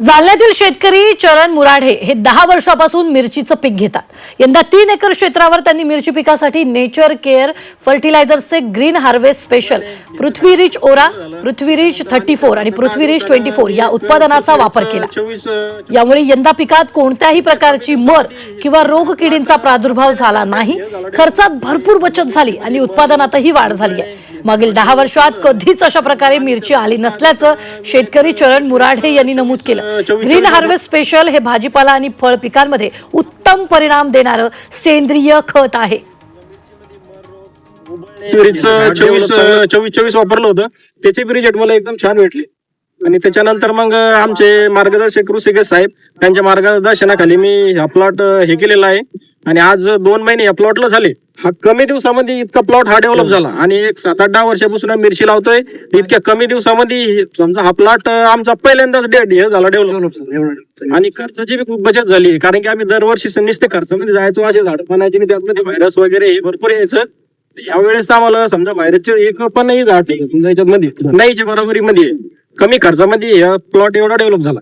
जालन्यातील शेतकरी चरण मुराढे हे दहा वर्षापासून मिरचीचं पीक घेतात. यंदा तीन एकर क्षेत्रावर त्यांनी मिरची पिकासाठी nature care फर्टिलायझर्सचे green harvest special Prithvi rich aura Prithvi rich thirty four आणि पृथ्वी रिच ट्वेंटी फोर या उत्पादनाचा वापर केला. यामुळे यंदा पिकात कोणत्याही प्रकारची मर किंवा रोग किडींचा प्रादुर्भाव झाला नाही. खर्चात भरपूर बचत झाली आणि उत्पादनातही वाढ झाली आहे. मागील दहा वर्षात कधीच अशा प्रकारे मिरची आली नसल्याचं शेतकरी चरण मुराढे यांनी नमूद केलं. ग्रीन हार्वेस्ट स्पेशल हे भाजीपाला आणि फळ पिकांमध्ये उत्तम परिणाम देणारं सेंद्रिय खत आहे. चोवीस चोवीस चोवीस वापरलं होतं. त्याचे बी रिजल्ट मला एकदम छान भेटले. आणि त्याच्यानंतर मग आमचे मार्गदर्शक ऋषिकेश साहेब त्यांच्या मार्गदर्शनाखाली मी हा प्लॉट हे केलेला आहे. आणि आज दोन महिने या प्लॉटला झाले. हा कमी दिवसामध्ये इतका प्लॉट हा डेव्हलप झाला. आणि एक सात आठ दहा वर्षापासून मिरची लावतोय. इतक्या कमी दिवसामध्ये समजा हा प्लॉट आमचा पहिल्यांदाच डे- हे झाला डेव्हलप आणि खर्चाची बी खूप बचत झाली. कारण की आम्ही दरवर्षी नुसते खर्चामध्ये जायचो असे झाड पाण्याचे आणि त्यामध्ये व्हायरस वगैरे हे भरपूर यायचं. यावेळेस तर आम्हाला समजा व्हायरसचे एक पण नाही झाड नाही समजा याच्यामध्ये नाहीच्या बरोबरीमध्ये. कमी खर्चामध्ये हा प्लॉट एवढा डेव्हलप झाला.